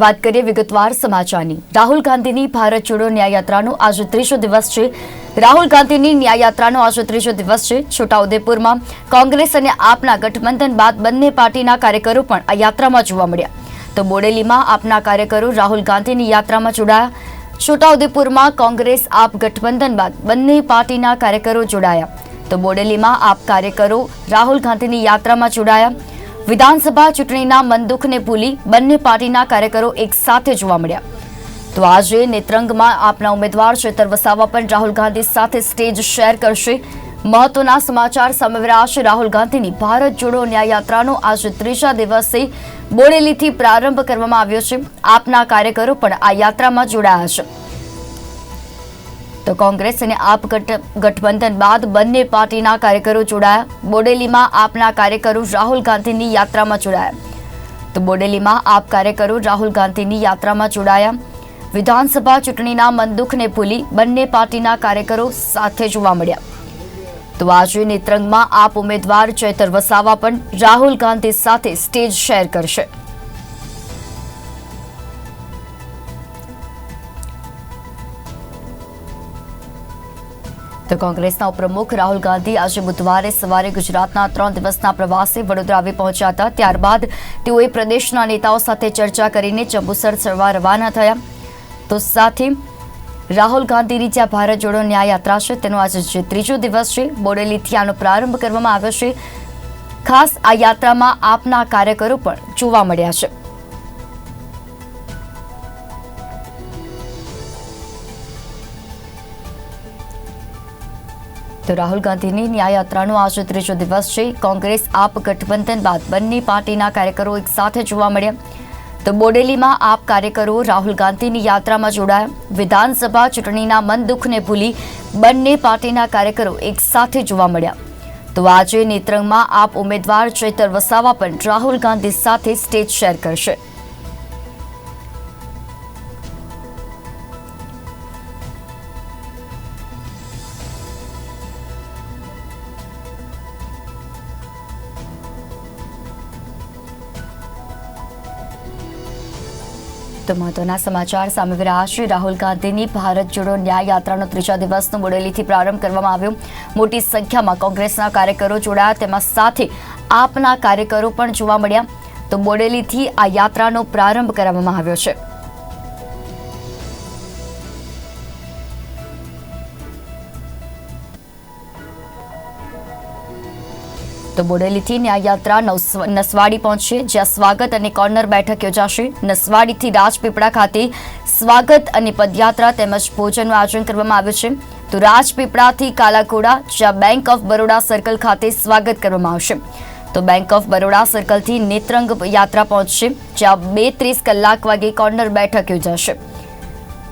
વાત કરીએ વિગતવાર સમાચારની. રાહુલ ગાંધીની ભારત જોડો ન્યાયયાત્રાનો આજે ત્રીજો દિવસ છે. રાહુલ ગાંધીની ન્યાયયાત્રાનો આજે ત્રીજો દિવસ છે. છોટાઉદેપુરમાં કોંગ્રેસ અને આપના ગઠબંધન બાદ બંને પાર્ટીના કાર્યકરો પણ આ યાત્રામાં જોવા મળ્યા. તો બોડેલીમાં આપના કાર્યકરો રાહુલ ગાંધીની યાત્રામાં જોડાયા. છોટાઉદેપુરમાં કોંગ્રેસ, આપ ગઠબંધન બાદ બંને પાર્ટીના કાર્યકરો જોડાયા. તો બોડેલીમાં આપ કાર્યકરો રાહુલ ગાંધીની યાત્રામાં જોડાયા. વિધાનસભા ચૂંટણીના મનદુખને ભૂલી બંને પાર્ટીના કાર્યકરો એક સાથે જોવા મળ્યા. તો આજે નેત્રંગમાં આપના ઉમેદવાર ચેતર વસાવા પણ રાહુલ ગાંધી સાથે સ્ટેજ શેર કરશે. મહત્વના સમાચાર સામે આવી રાહુલ ગાંધીની ભારત જોડો ન્યાયયાત્રાનો આજે ત્રીજા દિવસે બોડેલીથી પ્રારંભ કરવામાં આવ્યો છે. આપના કાર્યકરો પણ આ યાત્રામાં જોડાયા છે. તો કોંગ્રેસ અને આપ ગઠબંધન બાદ બંને પાર્ટીના કાર્યકરો જોડાયા. બોડેલીમાં આપના કાર્યકરો રાહુલ ગાંધીની યાત્રામાં જોડાયા. તો બોડેલીમાં આપ કાર્યકરો રાહુલ ગાંધીની યાત્રામાં જોડાયા. વિધાનસભા ચૂંટણીના મનદુખને ભૂલી બંને પાર્ટીના કાર્યકરો સાથે જોવા મળ્યા. તો આજે નેત્રંગમાં આપ ઉમેદવાર ચૈતર વસાવા પણ રાહુલ ગાંધી સાથે સ્ટેજ શેર કરશે. તો કોંગ્રેસના ઉપપ્રમુખ રાહુલ ગાંધી આજે બુધવારે સવારે ગુજરાતના ત્રણ દિવસના પ્રવાસે વડોદરા આવી પહોંચ્યા હતા. ત્યારબાદ તેઓએ પ્રદેશના નેતાઓ સાથે ચર્ચા કરીને ચંબુસર ચડવા રવાના થયા. તો સાથે રાહુલ ગાંધીની જ્યાં ભારત જોડો ન્યાય યાત્રા છે, તેનો આજે જે ત્રીજો દિવસ છે બોડેલીથી આનો પ્રારંભ કરવામાં આવ્યો છે. ખાસ આ યાત્રામાં આપના કાર્યકરો પણ જોવા મળ્યા છે. તો રાહુલ ગાંધીની ન્યાયયાત્રાનો આજે ત્રીજો દિવસ છે. કોંગ્રેસ આપ ગઠબંધન બાદ બંને પાર્ટીના કાર્યકરો એક સાથે જોવા મળ્યા. તો બોડેલીમાં આપ કાર્યકરો રાહુલ ગાંધીની યાત્રામાં જોડાયા. વિધાનસભા ચૂંટણીના મન દુઃખને ભૂલી બંને પાર્ટીના કાર્યકરો એકસાથે જોવા મળ્યા. તો આજે નેત્રંગમાં આપ ઉમેદવાર ચૈતર વસાવા પણ રાહુલ ગાંધી સાથે સ્ટેજ શેર કરશે. તો મહત્વના સમાચાર. સામે રહ્યા છે રાહુલ ગાંધીની ભારત જોડો ન્યાય યાત્રાનો ત્રીજા દિવસનો બોડેલીથી પ્રારંભ કરવામાં આવ્યો. મોટી સંખ્યામાં કોંગ્રેસના કાર્યકરો જોડાયા. તેમાં સાથે આપના કાર્યકરો પણ જોવા મળ્યા. તો બોડેલીથી આ યાત્રાનો પ્રારંભ કરવામાં આવ્યો છે. તો બોડેલીથી ન્યાયયાત્રા નસવાડી પહોંચશે, જ્યાં સ્વાગત અને કોર્નર બેઠક યોજાશે. નસવાડીથી રાજપીપળા ખાતે સ્વાગત અને પદયાત્રા તેમજ ભોજનનું આયોજન કરવામાં આવ્યું છે. તો રાજપીપળાથી કાલાકોડા જ્યાં બેંક ઓફ બરોડા સર્કલ ખાતે સ્વાગત કરવામાં આવશે. તો બેંક ઓફ બરોડા સર્કલથી નેત્રંગ યાત્રા પહોંચશે, જ્યાં બે ત્રીસ કલાક વાગે કોર્નર બેઠક યોજાશે.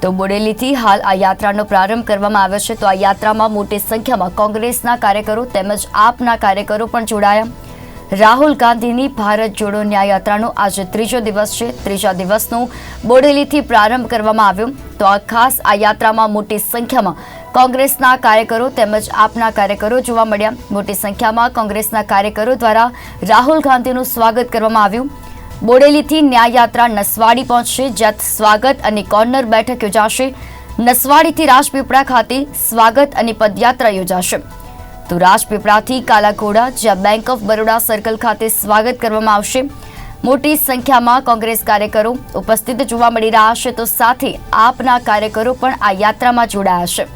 તો બોડેલીથી હાલ આ યાત્રાનો પ્રારંભ કરવામાં આવ્યો છે. તો આ યાત્રામાં મોટી સંખ્યામાં કોંગ્રેસના કાર્યકરો તેમજ આપના કાર્યકરો પણ જોડાયા. રાહુલ ગાંધીની ભારત જોડો ન્યાય યાત્રાનો આજે ત્રીજો દિવસ છે. ત્રીજા દિવસનો બોડેલીથી પ્રારંભ કરવામાં આવ્યો. તો આ ખાસ આ યાત્રામાં મોટી સંખ્યામાં કોંગ્રેસના કાર્યકરો તેમજ આપના કાર્યકરો જોવા મળ્યા. મોટી સંખ્યામાં કોંગ્રેસના કાર્યકરો દ્વારા રાહુલ ગાંધીનું સ્વાગત કરવામાં આવ્યું. બોડેલીથી ન્યાયયાત્રા નસવાડી પહોંચશે, જ્યાં સ્વાગત અને કોર્નર બેઠક યોજાશે. નસવાડીથી રાજપીપળા ખાતે સ્વાગત અને પદયાત્રા યોજાશે. તો રાજપીપળાથી કાલાઘોડા, જ્યાં બેંક ઓફ બરોડા સર્કલ ખાતે સ્વાગત કરવામાં આવશે. મોટી સંખ્યામાં કોંગ્રેસ કાર્યકરો ઉપસ્થિત જોવા મળી રહ્યા છે, તો સાથે આપના કાર્યકરો પણ આ યાત્રામાં જોડાયા છે.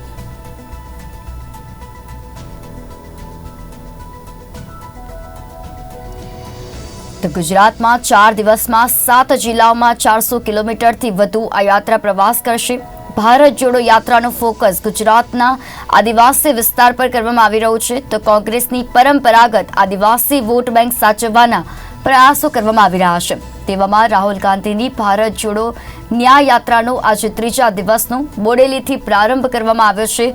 તો ગુજરાતમાં ચાર દિવસમાં સાત જિલ્લાઓમાં ચારસો કિલોમીટરથી વધુ આ યાત્રા પ્રવાસ કરશે. ભારત જોડો યાત્રાનો ફોકસ ગુજરાતના આદિવાસી વિસ્તાર પર કરવામાં આવી રહ્યું છે. તો કોંગ્રેસની પરંપરાગત આદિવાસી વોટ બેંક સાચવવાના પ્રયાસો કરવામાં આવી રહ્યા છે. તેવામાં રાહુલ ગાંધીની ભારત જોડો ન્યાય યાત્રાનો આજે ત્રીજા દિવસનો બોડેલીથી પ્રારંભ કરવામાં આવ્યો છે.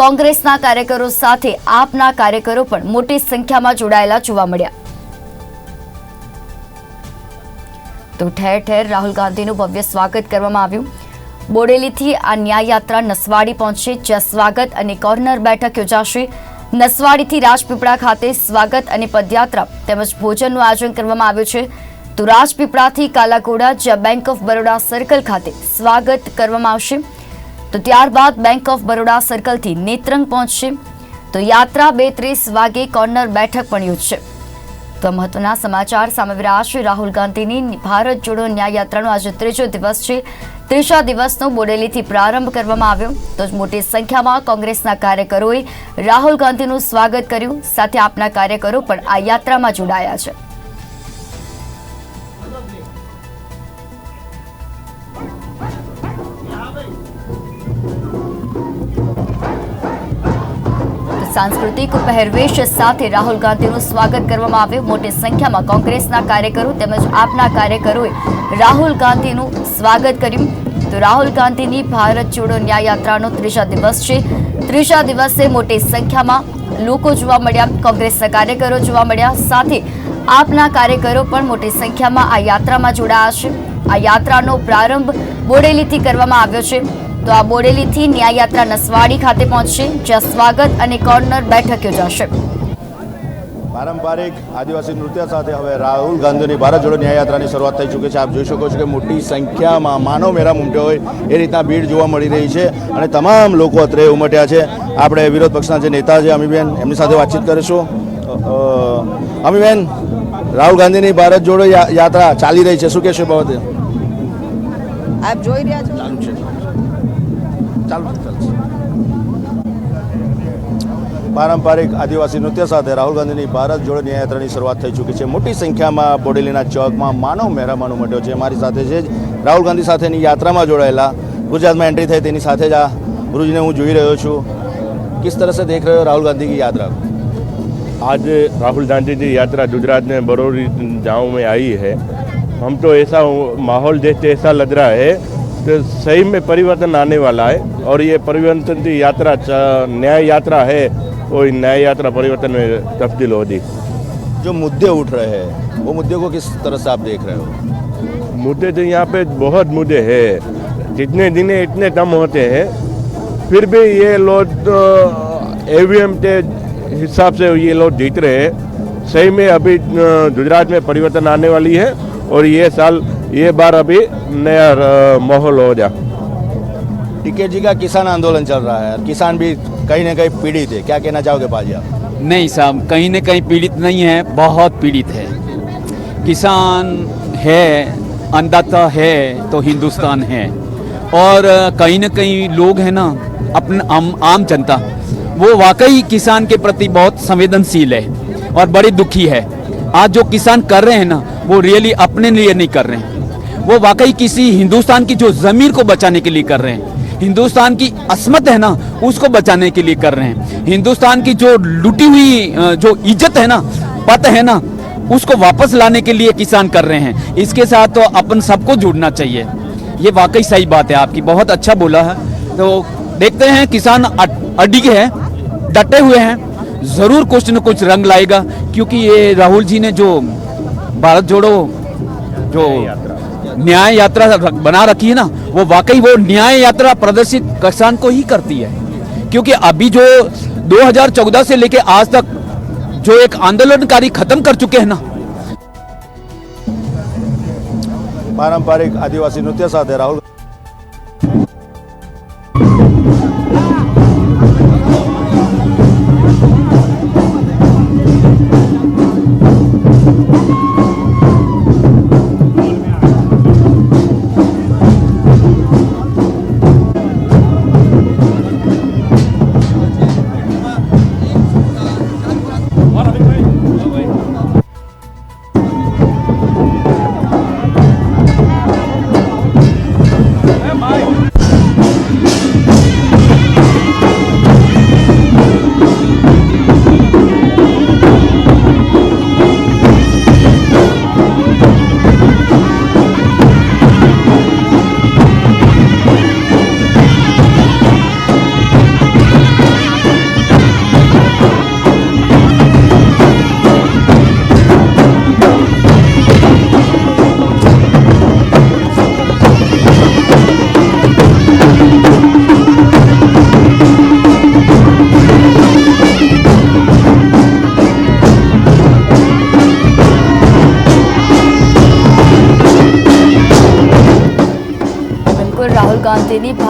કોંગ્રેસના કાર્યકરો સાથે આપના કાર્યકરો પણ મોટી સંખ્યામાં જોડાયેલા જોવા મળ્યા. તો ઠેર ઠેર રાહુલ ગાંધીનું ભવ્ય સ્વાગત કરવામાં આવ્યું. બોડેલીથી આ ન્યાય યાત્રા નસવાડી પહોંચશે, જ્યાં સ્વાગત અને કોર્નર બેઠક યોજાશે. નસવાડીથી રાજપીપળા ખાતે સ્વાગત અને પદયાત્રા તેમજ ભોજનનું આયોજન કરવામાં આવ્યું છે. તો રાજપીપળાથી કાલાકોડા જ્યાં બેંક ઓફ બરોડા સર્કલ ખાતે સ્વાગત કરવામાં આવશે. તો ત્યારબાદ બેંક ઓફ બરોડા સર્કલથી નેત્રંગ પહોંચશે. તો યાત્રા બે ત્રીસ વાગે કોર્નર બેઠક પણ યોજશે. તો મહત્વના સમાચાર સામે આવી રાહુલ ગાંધીની ભારત જોડો ન્યાય યાત્રાનો આજે ત્રીજો દિવસ છે. ત્રીજા દિવસનો બોડેલીથી પ્રારંભ કરવામાં આવ્યો. તો મોટી સંખ્યામાં કોંગ્રેસના કાર્યકરોએ રાહુલ ગાંધીનું સ્વાગત કર્યું. સાથે આપના કાર્યકરો પણ આ યાત્રામાં જોડાયા છે. સાંસ્કૃતિક પહેરવેશ સાથે રાહુલ ગાંધીનું સ્વાગત કરવામાં આવ્યું. મોટી સંખ્યામાં કોંગ્રેસના કાર્યકરો તેમજ આપના કાર્યકરોએ રાહુલ ગાંધીનું સ્વાગત કર્યું. તો રાહુલ ગાંધીની ભારત જોડો ન્યાય યાત્રાનો ત્રીજા દિવસ છે. ત્રીજા દિવસે મોટી સંખ્યામાં લોકો જોવા મળ્યા, કોંગ્રેસના કાર્યકરો જોવા મળ્યા. સાથે આપના કાર્યકરો પણ મોટી સંખ્યામાં આ યાત્રામાં જોડાયા છે. આ યાત્રાનો પ્રારંભ બોડેલીથી કરવામાં આવ્યો છે. તો આ બોડેલીથી ન્યાય યાત્રા નસવાડી ખાતે પહોંચશે જ્યાં સ્વાગત અને કોર્નર બેઠક યોજાશે. પારંપરિક આદિવાસી નૃત્ય સાથે હવે રાહુલ ગાંધીની ભારત જોડો ન્યાય યાત્રાની શરૂઆત થઈ ચૂકી છે. આપ જોઈ શકો છો કે મોટી સંખ્યામાં માનવ મેળા ઉમટ્યો હોય એ રીતના ભીડ જોવા મળી રહી છે અને તમામ લોકો અત્રે ઉમટ્યા છે. આપણે વિરોધ પક્ષના જે નેતા છે અમીબેન એમની સાથે વાતચીત કરીશું. અમીબેન રાહુલ ગાંધીની ભારત જોડો યાત્રા ચાલી રહી છે. શું કહેશો બાબતે? આપ જોઈ રહ્યા છો. ચાલુ છે ચાલુ છે, ચાલુ છે. પારંપરિક આદિવાસી નૃત્ય સાથે રાહુલ ગાંધીની ભારત જોડો ન્યાય યાત્રાની શરૂઆત થઈ ચૂકી છે મોટી સંખ્યામાં બોડેલીના ચોકમાં માનવ મહેરામણ ઉમટ્યો છે મારી સાથે છે જ રાહુલ ગાંધી સાથેની યાત્રામાં જોડાયેલા ગુજરાતમાં એન્ટ્રી થઈ તેની સાથે જ આ ગુરુજીને હું જોઈ રહ્યો છું કિસ तरह से देख रहे हो राहुल गांधी की यात्रा को? आज राहुल गांधी जी यात्रा गुजरात में बरौरी गांव में आई है हम तो ऐसा माहौल देखते ऐसा लग रहा है कि सही में परिवर्तन आने वाला है और ये परिवर्तन की यात्रा न्याय यात्रा है वो न्याय यात्रा परिवर्तन में तब्दील होगी। जो मुद्दे उठ रहे हैं वो मुद्दे को किस तरह से आप देख रहे हो? मुद्दे तो यहाँ पे बहुत मुद्दे हैं। जितने दिन इतने कम होते हैं फिर भी ये लोग एवीएम के हिसाब से ये लोग जीत रहे हैं। सही में अभी गुजरात में परिवर्तन आने वाली है और ये साल ये बार अभी नया माहौल हो जा टिकेट जी का किसान आंदोलन चल रहा है। किसान भी कहीं ना कहीं पीड़ित है। क्या कहना चाहोगे पाजी आप? नहीं साहब कहीं न कहीं पीड़ित नहीं है बहुत पीड़ित है। किसान है अन्नदाता है तो हिंदुस्तान है। और कहीं न कहीं लोग हैं ना अपने आम आम जनता वो वाकई किसान के प्रति बहुत संवेदनशील है और बड़ी दुखी है। आज जो किसान कर रहे हैं ना, वो रियली अपने लिए नहीं कर रहे हैं। वो वाकई किसी हिंदुस्तान की जो जमीर को बचाने के लिए कर रहे हैं। हिंदुस्तान की असमत है ना, उसको बचाने के लिए कर रहे हैं। हिंदुस्तान की जो लुटी हुई जो इज़्ज़त है ना, पत है ना, उसको वापस लाने के लिए किसान कर रहे हैं। इसके साथ तो अपन सबको जुड़ना चाहिए। ये वाकई सही बात है, आपकी बहुत अच्छा बोला है। तो देखते हैं, किसान अड- अडिग है, डटे हुए हैं। जरूर कुछ न कुछ रंग लाएगा क्योंकि ये राहुल जी ने जो भारत जोड़ो जो न्याय यात्रा र- बना रखी है ना वो वाकई वो न्याय यात्रा प्रदर्शित किसान को ही करती है क्योंकि अभी जो 2014 से लेके आज तक जो एक आंदोलनकारी खत्म कर चुके हैं ना પારંપરિક આદિવાસી નૃત્ય સાથે રાહુલ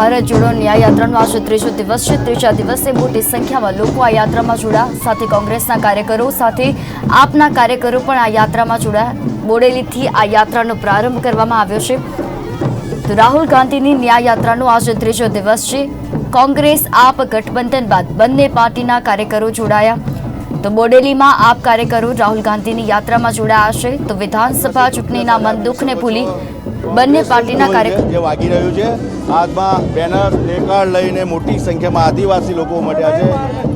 ભારત જોડો ન્યાય આજે ત્રીજો દિવસ છે. ત્રીજા દિવસે મોટી સંખ્યામાં લોકો આ યાત્રામાં જોડાયા. સાથે કોંગ્રેસના કાર્યકરો, સાથે આપના કાર્યકરો પણ આ યાત્રામાં જોડાયા. બોડેલીથી આ યાત્રાનો પ્રારંભ કરવામાં આવ્યો છે. તો રાહુલ ગાંધીની ન્યાય યાત્રાનો આજે ત્રીજો દિવસ છે. કોંગ્રેસ, આપ ગઠબંધન બાદ બંને પાર્ટીના કાર્યકરો જોડાયા. તો બોડેલીમાં આપ કાર્યકરો રાહુલ ગાંધીની યાત્રામાં જોડાયા છે. તો વિધાનસભા ચૂંટણીના મન દુઃખને ભૂલી બંને પાર્ટીના કાર્યક્રમ જે વાગી રહ્યું છે. હાથમાં બેનર પ્લેકાર્ડ લઈને મોટી સંખ્યામાં આદિવાસી લોકો મળ્યા છે.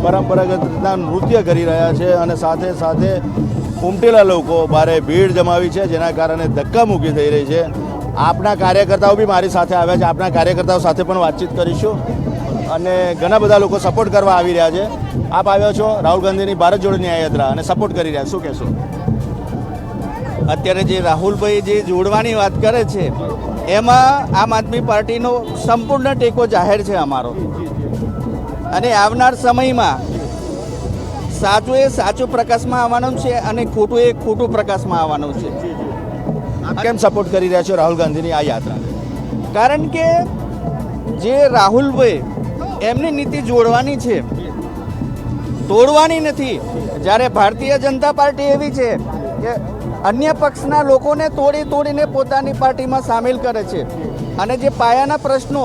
પરંપરાગત રીતના નૃત્ય કરી રહ્યા છે અને સાથે સાથે ઉમટેલા લોકો ભારે ભીડ જમાવી છે જેના કારણે ધક્કામુક્કી થઈ રહી છે. આપના કાર્યકર્તાઓ બી મારી સાથે આવ્યા છે. આપના કાર્યકર્તાઓ સાથે પણ વાતચીત કરીશું. અને ઘણા બધા લોકો સપોર્ટ કરવા આવી રહ્યા છે. આપ આવ્યો છો રાહુલ ગાંધીની ભારત જોડો ન્યાયયાત્રા અને સપોર્ટ કરી રહ્યા. શું કહેશો? અત્યારે જે રાહુલભાઈ જે જોડવાની વાત કરે છે એમાં આમ આદમી પાર્ટીનો સંપૂર્ણ ટેકો જાહેર છે અમારો. અને આવનાર સમયમાં સાચું એ સાચું પ્રકાશમાં આવવાનું છે અને ખોટું એ ખોટું પ્રકાશમાં આવવાનું છે. કેમ સપોર્ટ કરી રહ્યા છો રાહુલ ગાંધીની આ યાત્રા? કારણ કે જે રાહુલભાઈ એમની નીતિ જોડવાની છે તોડવાની નથી. જ્યારે ભારતીય જનતા પાર્ટી એવી છે કે અન્ય પક્ષના લોકોને તોડી તોડીને પોતાની પાર્ટીમાં સામેલ કરે છે અને જે પાયાના પ્રશ્નો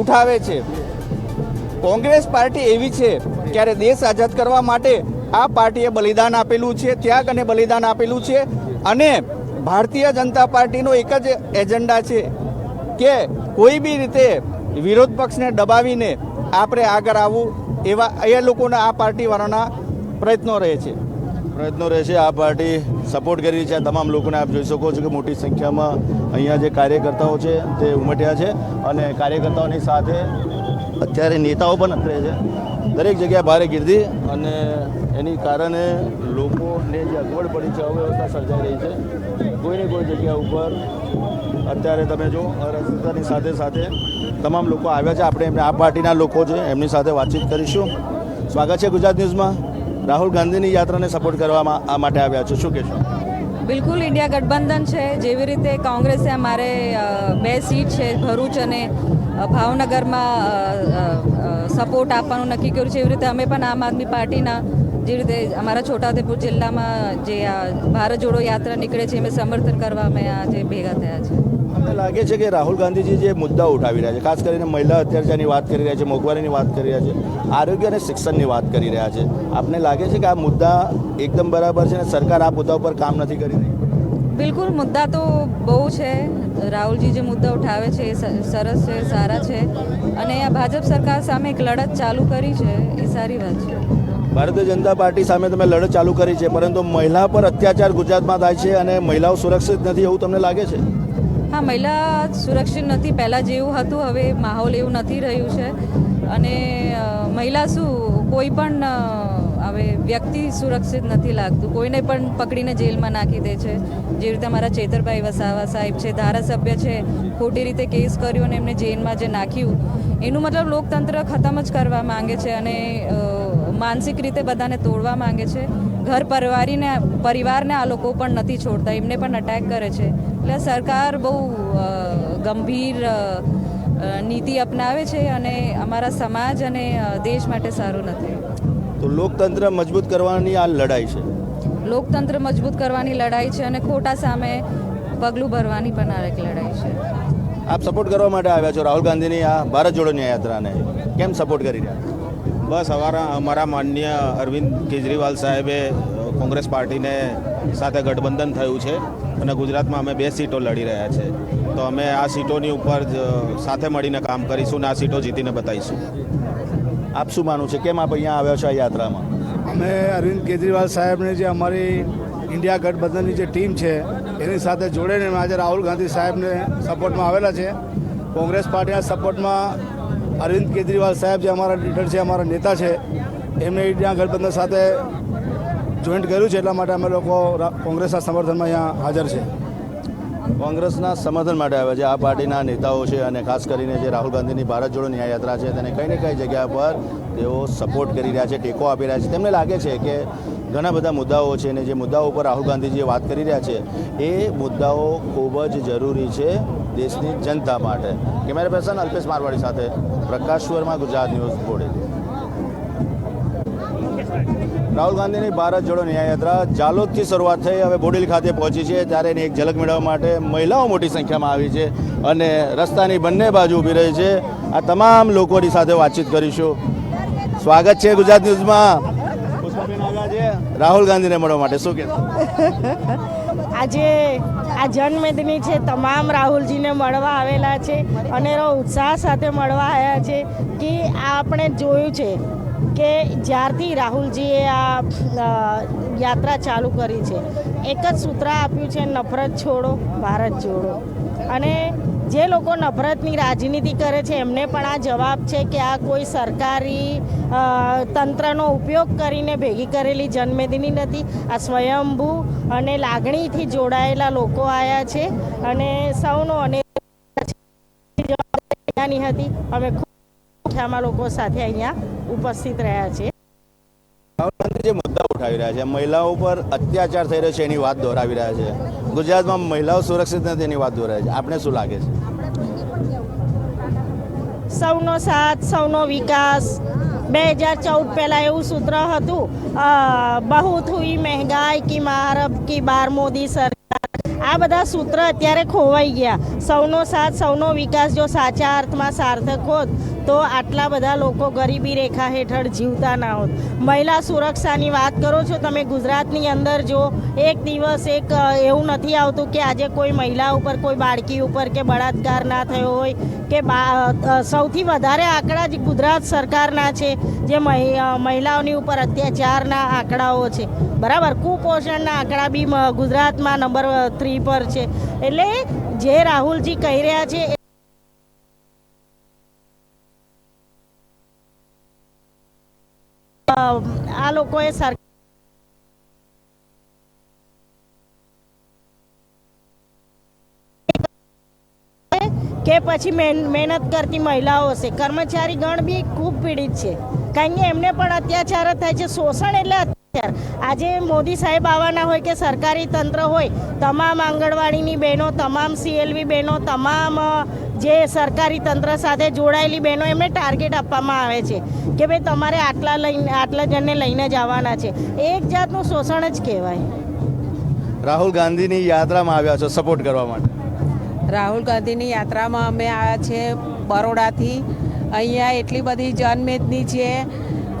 ઉઠાવે છે. કોંગ્રેસ પાર્ટી એવી છે ક્યારે દેશ આઝાદ કરવા માટે આ પાર્ટીએ બલિદાન આપેલું છે, ત્યાગ અને બલિદાન આપેલું છે અને ભારતીય જનતા પાર્ટીનો એક જ એજન્ડા છે કે કોઈ બી રીતે વિરોધ પક્ષને દબાવીને આપણે આગળ આવવું એવા એ લોકોના આ પાર્ટીવાળાના પ્રયત્નો રહે છે. પ્રયત્નો રહેશે. આ પાર્ટી સપોર્ટ કરી રહી છે. તમામ લોકોને આપ જોઈ શકો છો કે મોટી સંખ્યામાં અહીંયા જે કાર્યકર્તાઓ છે તે ઉમટ્યા છે અને કાર્યકર્તાઓની સાથે અત્યારે નેતાઓ પણ અત્રે છે. દરેક જગ્યાએ ભારે ગીર્દી અને એની કારણે લોકોને જે અગવડ પડી છે, અવ્યવસ્થા સર્જાઈ રહી છે. કોઈને કોઈ જગ્યા ઉપર અત્યારે તમે જો અરજદારની સાથે સાથે તમામ લોકો આવ્યા છે. આપણે એમને આ પાર્ટીના લોકો છે, એમની સાથે વાતચીત કરીશું. સ્વાગત છે ગુજરાત ન્યૂઝમાં. રાહુલ ગાંધીની યાત્રાને સપોર્ટ કરવામાં આ માટે આવ્યા છો. શું કહેશો? બિલકુલ, ઇન્ડિયા ગઠબંધન છે. જેવી રીતે કોંગ્રેસે અમારે બે સીટ છે, ભરૂચ અને ભાવનગરમાં સપોર્ટ આપવાનું નક્કી કર્યું છે. એવી રીતે અમે પણ આમ આદમી પાર્ટીના જેવી રીતે અમારા છોટાઉદેપુર જિલ્લામાં જે આ ભારત જોડો યાત્રા નીકળે છે એમાં સમર્થન કરવા અમે આજે ભેગા થયા છે. અમને લાગે છે કે રાહુલ ગાંધીજી જે મુદ્દાઓ ઉઠાવી રહ્યા છે ખાસ કરીને મહિલા અત્યાચારની વાત કરી રહ્યા છે મોંઘવારીની વાત કરી રહ્યા છે આરોગ્ય અને શિક્ષણની વાત કરી રહ્યા છે. આપને લાગે છે કે આ મુદ્દા એકદમ બરાબર છે અને સરકાર આ મુદ્દા ઉપર કામ નથી કરી રહી? બિલકુલ મુદ્દા તો બહુ છે. રાહુલજી જે મુદ્દા ઉઠાવે છે એ સરસ છે સારા છે. અને આ ભાજપ સરકાર સામે એક લડત ચાલુ કરી છે એ સારી વાત છે. ભારતીય જનતા પાર્ટી સામે તમે લડત ચાલુ કરી છે, પરંતુ મહિલા પર અત્યાચાર ગુજરાતમાં થાય છે અને મહિલાઓ સુરક્ષિત નથી એવું તમને લાગે છે? હા, મહિલા સુરક્ષિત નથી. પહેલાં જેવું હતું, હવે માહોલ એવું નથી રહ્યું છે. અને મહિલા શું, કોઈ પણ હવે વ્યક્તિ સુરક્ષિત નથી લાગતું. કોઈને પણ પકડીને જેલમાં નાખી દે છે. જે રીતે અમારા ચેતરભાઈ વસાવા સાહેબ છે, ધારાસભ્ય છે, ખોટી રીતે કેસ કર્યો અને એમને જેલમાં જે નાખ્યું. એનું મતલબ લોકતંત્ર ખતમ જ કરવા માંગે છે અને માનસિક રીતે બધાને તોડવા માંગે છે. ઘર પરિવારીને પરિવારને આ લોકો પણ નથી છોડતા એમને પણ અટેક કરે છે. એટલે સરકાર બહુ ગંભીર નીતિ અપનાવે છે અને અમારા સમાજ અને દેશ માટે સારું નથી. તો લોકતંત્ર મજબૂત કરવાની આ લડાઈ છે? લોકતંત્ર મજબૂત કરવાની લડાઈ છે અને ખોટા સામે પગલું ભરવાની પણ આ એક લડાઈ છે. આપ સપોર્ટ કરવા માટે આવ્યા છો રાહુલ ગાંધીની આ ભારત જોડો ન્યાય યાત્રાને કેમ સપોર્ટ કરી રહ્યા છો? બસ અમારા અમારા માનનીય અરવિંદ કેજરીવાલ સાહેબે કોંગ્રેસ પાર્ટીને સાથે ગઠબંધન થયું છે અને ગુજરાતમાં અમે બે સીટો લડી રહ્યા છે. તો અમે આ સીટોની ઉપર જ, સાથે મળીને કામ કરીશું અને આ સીટો જીતીને બતાવીશું. આપ શું માનવું છે? કેમ આપ અહીંયા આવ્યા છો આ યાત્રામાં? અમે અરવિંદ કેજરીવાલ સાહેબને જે અમારી ઇન્ડિયા ગઠબંધનની જે ટીમ છે એની સાથે જોડેને આજે રાહુલ ગાંધી સાહેબને સપોર્ટમાં આવેલા છે. કોંગ્રેસ પાર્ટીના સપોર્ટમાં અરવિંદ કેજરીવાલ સાહેબ જે અમારા લીડર છે, અમારા નેતા છે એમણે ત્યાં ગઠબંધન સાથે જોઈન્ટ કર્યું છે, એટલા માટે અમે લોકો કોંગ્રેસના સમર્થનમાં અહીંયા હાજર છે. કોંગ્રેસના સમર્થન માટે આવ્યા છે. આ પાર્ટીના નેતાઓ છે અને ખાસ કરીને જે રાહુલ ગાંધીની ભારત જોડો ન્યાયયાત્રા છે, તેને કઈ ને કઈ જગ્યા પર તેઓ સપોર્ટ કરી રહ્યા છે, ટેકો આપી રહ્યા છે. તેમને લાગે છે કે ઘણા બધા મુદ્દાઓ છે અને જે મુદ્દાઓ ઉપર રાહુલ ગાંધીજીએ વાત કરી રહ્યા છે, એ મુદ્દાઓ ખૂબ જ જરૂરી છે. દેશની જનતા માટે. કેમેરા પર્સન અલ્પેશ મારવાડી સાથે પ્રકાશ વર્મા ગુજરાત ન્યૂઝ, બોડેલી. રાહુલ ગાંધીની ભારત જોડો ન્યાયયાત્રા જાલોદથી શરૂઆત થઈ, હવે બોડેલી ખાતે પહોંચી છે. ત્યારે એની એક ઝલક મેળવવા માટે મહિલાઓ મોટી સંખ્યામાં આવી છે અને રસ્તાની બંને બાજુ ઊભી રહી છે. આ તમામ લોકોની સાથે વાતચીત કરીશું. સ્વાગત છે ગુજરાત ન્યૂઝમાં. રાહુલ ગાંધીને મળવા માટે શું કહેશો? આજે આ જન્મેદની છે. તમામ રાહુલજીને મળવા આવેલા છે અને ઉત્સાહ સાથે મળવા આવ્યા છે કે આ આપણે જોયું છે કે જ્યારથી રાહુલજીએ આ યાત્રા ચાલુ કરી છે. એક જ સૂત્ર આપ્યું છે, નફરત છોડો, ભારત જોડો. અને જે લોકો નફરતની રાજનીતિ કરે છે, એમને પણ આ જવાબ છે કે આ કોઈ સરકારી તંત્રનો ઉપયોગ કરીને ભેગી કરેલી જન્મદિની નથી. આ સ્વયંભૂ અને લાગણીથી જોડાયેલા લોકો આવ્યા છે અને સૌનો અને હતી. અમે ખૂબ સંખ્યામાં લોકો સાથે અહીંયા ઉપસ્થિત રહ્યા છે રાહુલ ગાંધી જે મુદ્દા ઉઠાવી રહ્યા છે, મહિલાઓ પર અત્યાચાર થઈ રહ્યો છે એની વાત દોહરાવી રહ્યા છે. ગુજરાતમાં મહિલાઓ સુરક્ષિત નથી એની વાત દોહરાવી છે. આપણે શું લાગે છે? સૌનો સાથ, સૌનો વિકાસ. બે હજાર ચૌદ પહેલાં એવું સૂત્ર હતું બહુ હુઈ મહેંગાઈ કી માર કી બાર મોદી સરકાર. આ બધા સૂત્ર અત્યારે ખોવાઈ ગયા. સૌનો સાથ, સૌનો વિકાસ જો સાચા અર્થમાં સાર્થક હોત તો આટલા બધા લોકો ગરીબી રેખા હેઠળ જીવતા ના હોત. મહિલા સુરક્ષાની વાત કરો છો તમે ગુજરાતની અંદર જો એક દિવસ એક એવું નથી આવતું કે આજે કોઈ મહિલા ઉપર, કોઈ બાળકી ઉપર કે બળાત્કાર ના થયો હોય કે સૌથી વધારે આંકડા જ ગુજરાત સરકારના છે, જે મહિ- મહિલાઓની ઉપર અત્યાચારના આંકડાઓ છે. બરાબર? કુપોષણના આંકડા બી ગુજરાતમાં નંબર થ્રી પર છે. એટલે જે રાહુલજી કહી રહ્યા છે આ લોકોએ સર કે પછી મહેનત કરતી મહિલાઓ છે કર્મચારી ગણ બી ખૂબ પીડિત છે. કારણ કે એમને પણ અત્યાચાર થાય છે. શોષણ એટલે અત્યાચાર. આજે મોદી સાહેબ આવવાના હોય કે સરકારી તંત્ર હોય, તમામ આંગણવાડીની બહેનો, તમામ સીએલવી બહેનો, તમામ જે સરકારી તંત્ર સાથે જોડાયેલી બહેનો એમને ટાર્ગેટ આપવામાં આવે છે કે ભાઈ તમારે આટલા લઈને આટલા જણને લઈને જ આવવાના છે. એક જાતનું શોષણ જ કહેવાય. રાહુલ ગાંધીની યાત્રામાં આવ્યા છો સપોર્ટ કરવા માટે? રાહુલ ગાંધીની યાત્રામાં અમે આવ્યા છે બરોડાથી. અહીંયા એટલી બધી જનમેદની છે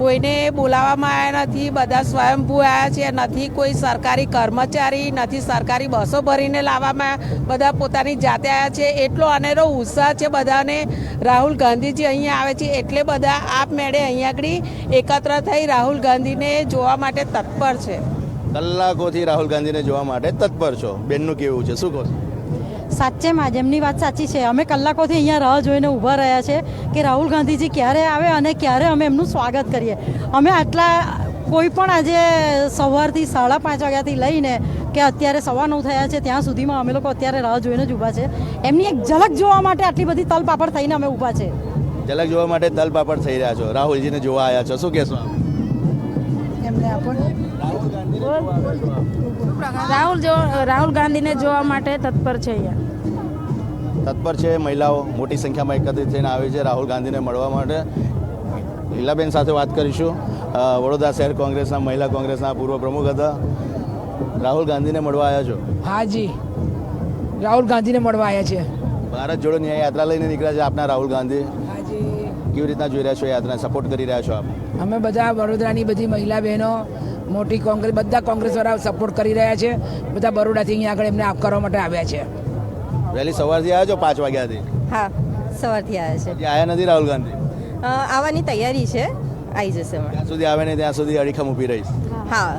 કોઈને બોલાવવામાં આવ્યા નથી, બધા સ્વયંભૂ આવ્યા છે. નથી કોઈ સરકારી કર્મચારી, નથી સરકારી બસો ભરીને લાવવામાં બધા પોતાની જાતે આવ્યા છે. એટલો અનેરો ઉત્સાહ છે બધાને. રાહુલ ગાંધીજી અહીંયા આવે છે એટલે બધા આપમેળે અહીંયા આગળ એકત્ર થઈ રાહુલ ગાંધીને જોવા માટે તત્પર છે. કલાકોથી રાહુલ ગાંધીને જોવા માટે તત્પર છો. બેનનું કેવું છે? શું કહો છો? સાચેમાં જ એમની વાત સાચી છે. અમે કલાકોથી અહીંયા રાહ જોઈને ઊભા રહ્યા છે કે રાહુલ ગાંધીજી ક્યારે આવે અને ક્યારે અમે એમનું સ્વાગત કરીએ. અમે આટલા કોઈ પણ આજે સવારથી સાડા પાંચ વાગ્યાથી લઈને કે અત્યારે સવા નવ થયા છે ત્યાં સુધીમાં અમે લોકો અત્યારે રાહ જોઈને જ ઊભા છે. એમની એક ઝલક જોવા માટે આટલી બધી તલપાપડ થઈને અમે ઊભા છે. ઝલક જોવા માટે તલપાપડ થઈ રહ્યા છો. રાહુલજીને જોવા આવ્યા છો. શું કહેશો? આપ? રાહુલ જો રાહુલ ગાંધીને જોવા માટે તત્પર છે અહીંયા. તત્પર છે મહિલાઓ મોટી સંખ્યામાં એકત્રિત થઈને આવે છે. રાહુલ ગાંધીને મળવા માટે લીલાબેન સાથે વાત કરીશું. વડોદરા શહેર કોંગ્રેસના મહિલા કોંગ્રેસના પૂર્વ પ્રમુખ હતા. રાહુલ ગાંધીને મળવા આવ્યા છો? હાજી રાહુલ ગાંધીને મળવા આવ્યા છે. ભારત જોડો ન્યાય યાત્રા લઈને નીકળ્યા છે આપના રાહુલ ગાંધી. હાજી કેવી રીતના જોઈ રહ્યા છો એ યાત્રા? સપોર્ટ કરી રહ્યા છો આપ? અમે બધા વડોદરાની બધી મહિલા બહેનો મોટી કોંગ્રેસ બધા કોંગ્રેસવાળા સપોર્ટ કરી રહ્યા છે. બધા બરોડાથી અહીંયા આગળ એમને કરવા માટે આવ્યા છે. વહેલી સવારથી આવ્યા છો? પાંચ વાગ્યાથી? હા સવારથી આવ્યા છે. આવ્યા નથી રાહુલ ગાંધી? આવવાની તૈયારી છે. આવી જશે ત્યાં સુધી આવે ને ત્યાં સુધી અડીખમ ઊભી રહીશ. હા.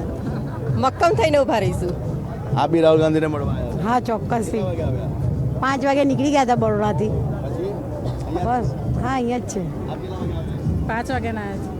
મક્કમ થઈને ઊભા રહીશું. આ બી રાહુલ ગાંધીને મળવા હા ચોક્કસ? પાંચ વાગે નીકળી ગયા હતા બરોડાથી. બસ. હા અહીંયા જ છે. પાંચ વાગ્યાના વાગે આવ્યા?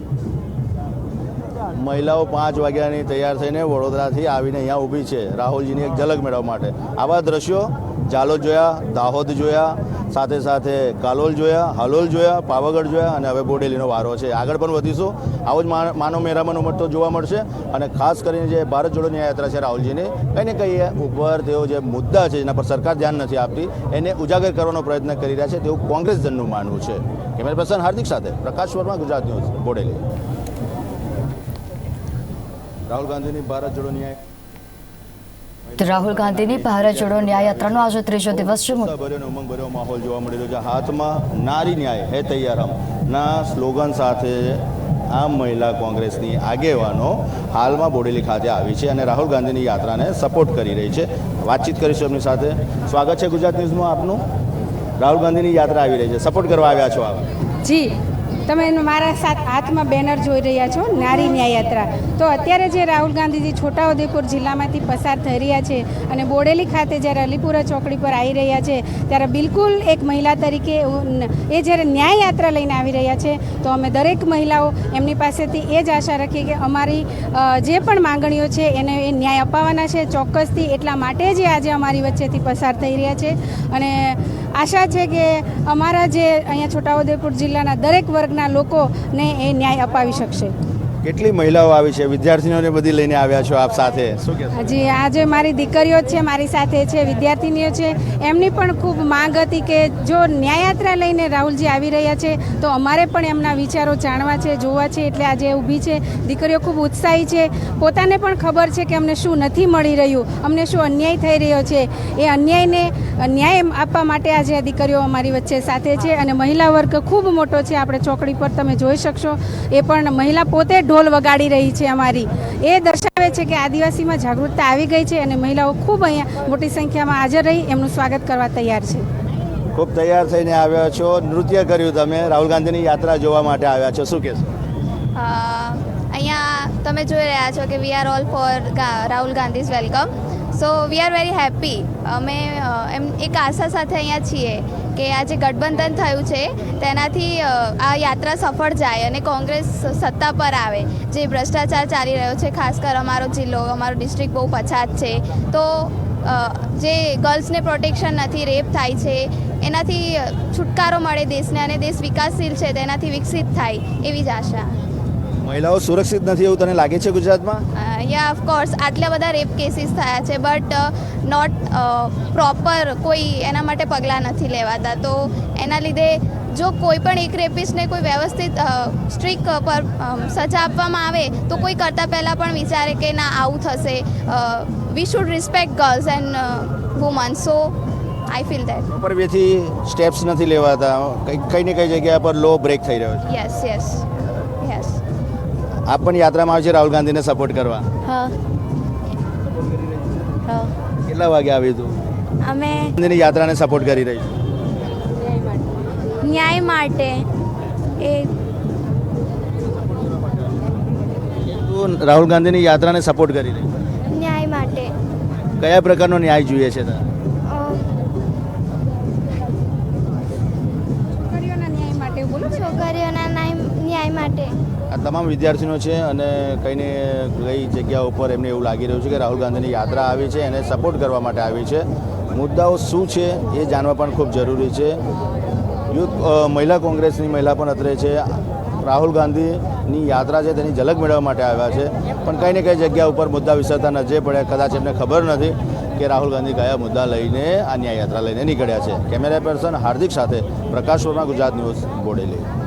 મહિલાઓ પાંચ વાગ્યાની તૈયાર થઈને વડોદરાથી આવીને અહીંયા ઊભી છે. રાહુલજીની એક ઝલક મેળવવા માટે. આવા દ્રશ્યો જાલોદ જોયા, દાહોદ જોયા, સાથે સાથે કાલોલ જોયા, હાલોલ જોયા, પાવાગઢ જોયા અને હવે બોડેલીનો વારો છે. આગળ પણ વધીશું. આવો જ મા- માનવ મેરામણ ઉમટતો જોવા મળશે અને ખાસ કરીને જે ભારત જોડો યાત્રા છે રાહુલજીની, કંઈ ને કંઈ ઉપર તેઓ જે મુદ્દા છે જેના પર સરકાર ધ્યાન નથી આપતી, એને ઉજાગર કરવાનો પ્રયત્ન કરી રહ્યા છે. તેવું કોંગ્રેસ જનનું માનવું છે. કેમેરા પર્સન હાર્દિક સાથે પ્રકાશ વર્મા, ગુજરાત ન્યૂઝ, બોડેલી. રાહુલ ગાંધીની ભારત જોડો ન્યાય. રાહુલ ગાંધીની ભારત જોડો ન્યાય યાત્રાનો આજે ત્રીજો દિવસ છે. ભર્યો ઉમંગ ભર્યો માહોલ જોવા મળી રહ્યો છે. હાથમાં નારી ન્યાય હે તૈયારમ. ના સ્લોગન સાથે આ મહિલા કોંગ્રેસની આગેવાનો હાલમાં બોડેલી ખાતે આવી છે અને રાહુલ ગાંધીની યાત્રાને સપોર્ટ કરી રહી છે. વાતચીત કરીશું એમની સાથે. સ્વાગત છે ગુજરાત ન્યૂઝમાં આપનું. રાહુલ ગાંધીની યાત્રા આવી રહી છે. સપોર્ટ કરવા આવ્યા છો આવા જી તમે મારા સાથ હાથમાં બેનર જોઈ રહ્યા છો, નારી ન્યાય યાત્રા તો અત્યારે જે રાહુલ ગાંધીજી છોટાઉદેપુર જિલ્લામાંથી પસાર થઈ રહ્યા છે અને બોડેલી ખાતે જ્યારે અલીપુરા ચોકડી પર આવી રહ્યા છે, ત્યારે બિલકુલ એક મહિલા તરીકે એ જ્યારે ન્યાય યાત્રા લઈને આવી રહ્યા છે, તો અમે દરેક મહિલાઓ એમની પાસેથી એ જ આશા રાખીએ કે અમારી જે પણ માંગણીઓ છે એને એ ન્યાય અપાવવાના છે, ચોક્કસથી એટલા માટે જ આજે અમારી વચ્ચેથી પસાર થઈ રહ્યા છે. અને આશા છે કે અમારા જે અહીંયા છોટાઉદેપુર જિલ્લાના દરેક વર્ગના લોકોને એ ન્યાય અપાવી શકશે. કેટલી મહિલાઓ આવી છે? વિદ્યાર્થીઓને બધી લઈને આવ્યા છો આપ સાથે? શું કહેશો? હજી આજે મારી દીકરીઓ છે, મારી સાથે છે, વિદ્યાર્થીનીઓ છે, એમની પણ ખૂબ માંગ હતી કે જો ન્યાયયાત્રા લઈને રાહુલજી આવી રહ્યા છે, તો અમારે પણ એમના વિચારો જાણવા છે, જોવા છે, એટલે આજે ઊભી છે. દીકરીઓ ખૂબ ઉત્સાહી છે. પોતાને પણ ખબર છે કે અમને શું નથી મળી રહ્યું, અમને શું અન્યાય થઈ રહ્યો છે. એ અન્યાયને ન્યાય આપવા માટે આજે આ દીકરીઓ અમારી વચ્ચે સાથે છે અને મહિલા વર્ગ ખૂબ મોટો છે. આપણે ચોકડી પર તમે જોઈ શકશો. એ પણ મહિલા પોતે ઢોલ વગાડી રહી છે અમારી. એ દર્શાવે છે કે આદિવાસીમાં જાગૃતતા આવી ગઈ છે અને મહિલાઓ ખૂબ અહીંયા મોટી સંખ્યામાં હાજર રહી. એમનું સ્વાગત કરવા તૈયાર છે. ખૂબ તૈયાર થઈને આવ્યા છો. નૃત્ય કર્યું તમે. રાહુલ ગાંધીની યાત્રા જોવા માટે આવ્યા છો. શું કહેશો? અહીંયા તમે જોઈ રહ્યા છો કે we are all for Rahul Gandhi's welcome so we are very happy અમે એમ એક આશા સાથે અહીંયા છીએ. કે આ જે ગઠબંધન થયું છે, તેનાથી આ યાત્રા સફળ જાય અને કોંગ્રેસ સત્તા પર આવે. જે ભ્રષ્ટાચાર ચાલી રહ્યો છે, ખાસ કર અમારો જિલ્લો, અમારો ડિસ્ટ્રિક્ટ બહુ પછાત છે. તો જે ગર્લ્સને પ્રોટેક્શન નથી, રેપ થાય છે, એનાથી છુટકારો મળે દેશને અને દેશ વિકાસશીલ છે, તેનાથી વિકસિત થાય, એવી જ આશા. મહિલાઓ સુરક્ષિત નથી એવું તને લાગે છે ગુજરાતમાં? યા ઓફકોર્સ આટલા બધા રેપ કેસીસ થયા છે બટ નોટ પ્રોપર કોઈ એના માટે પગલાં નથી લેવાતા. તો એના લીધે જો કોઈ પણ એક રેપિસ્ટને કોઈ વ્યવસ્થિત સ્ટ્રીક પર સજા આપવામાં આવે તો કોઈ કરતાં પહેલાં પણ વિચારે કે ના આવું થશે. We should respect girls and woman so I feel that proper વેથી steps નથી લેવાતા. કઈ કઈ ને કઈ જગ્યા પર લો બ્રેક થઈ રહ્યો છે. યસ યસ યસ આપ પણ યાત્રામાં આવશે રાહુલ ગાંધીને સપોર્ટ કરવા. હા. કેટલા વાગે આવી તું? અમે ગાંધીની યાત્રાને સપોર્ટ કરી રહી છું. ન્યાય માટે એ તું રાહુલ ગાંધીની યાત્રાને સપોર્ટ કરી રહી. ન્યાય માટે. કયા પ્રકારનો ન્યાય જોઈએ છે તારે? તમામ વિદ્યાર્થીઓ છે અને કઈને કઈ જગ્યા ઉપર એમને એવું લાગી રહ્યું છે કે રાહુલ ગાંધીની યાત્રા આવી છે, એને સપોર્ટ કરવા માટે આવી છે. મુદ્દાઓ શું છે એ જાણવા પણ ખૂબ જરૂરી છે. યુથ મહિલા કોંગ્રેસની મહિલા પણ અત્રે છે. રાહુલ ગાંધીની યાત્રા છે, તેની ઝલક મેળવવા માટે આવ્યા છે. પણ કંઈને કઈ જગ્યા ઉપર મુદ્દા વિસરતા નજરે પડ્યા. કદાચ એમને ખબર નથી કે રાહુલ ગાંધી કયા મુદ્દા લઈને આ ન્યાય યાત્રા લઈને નીકળ્યા છે. કેમેરા પર્સન હાર્દિક સાથે પ્રકાશ વર્મા, ગુજરાત ન્યૂઝ, બોડેલી.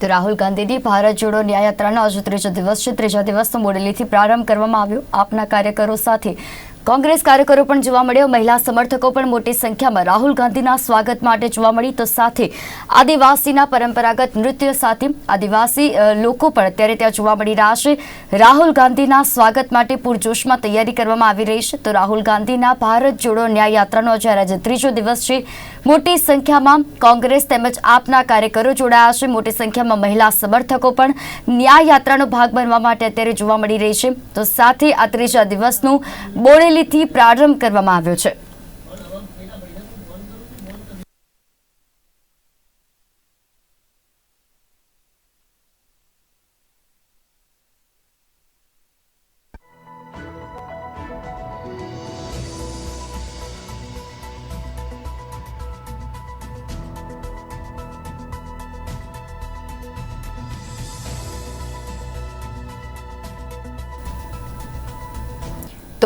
તો રાહુલ ગાંધીની ભારત જોડો ન્યાયયાત્રાનો આજે ત્રીજો દિવસ છે. ત્રીજા દિવસનો મોડેલીથી પ્રારંભ કરવામાં આવ્યો. આપના કાર્યકરો સાથે કોંગ્રેસ કાર્યકરો પણ જોવા મળ્યો. મહિલા સમર્થકો પણ મોટી સંખ્યામાં. રાહુલ ગાંધીના સ્વાગત માટે જોવા મળી. તો સાથે આદિવાસીના પરંપરાગત નૃત્ય સાથે આદિવાસી લોકો પણ અત્યારે ત્યાં જોવા મળી રહ્યા છે. રાહુલ ગાંધીના સ્વાગત માટે પૂરજોશમાં તૈયારી કરવામાં આવી રહી છે. તો રાહુલ ગાંધીના ભારત જોડો ન્યાય યાત્રાનો આજે આજે ત્રીજો દિવસ છે. મોટી સંખ્યામાં કોંગ્રેસ તેમજ આપના કાર્યકરો જોડાયા છે. મોટી સંખ્યામાં મહિલા સમર્થકો પણ ન્યાય યાત્રાનો ભાગ બનવા માટે અત્યારે જોવા મળી રહી છે. તો સાથે આ ત્રીજા દિવસનું બોડેલીથી પ્રારંભ કરવામાં આવ્યો છે.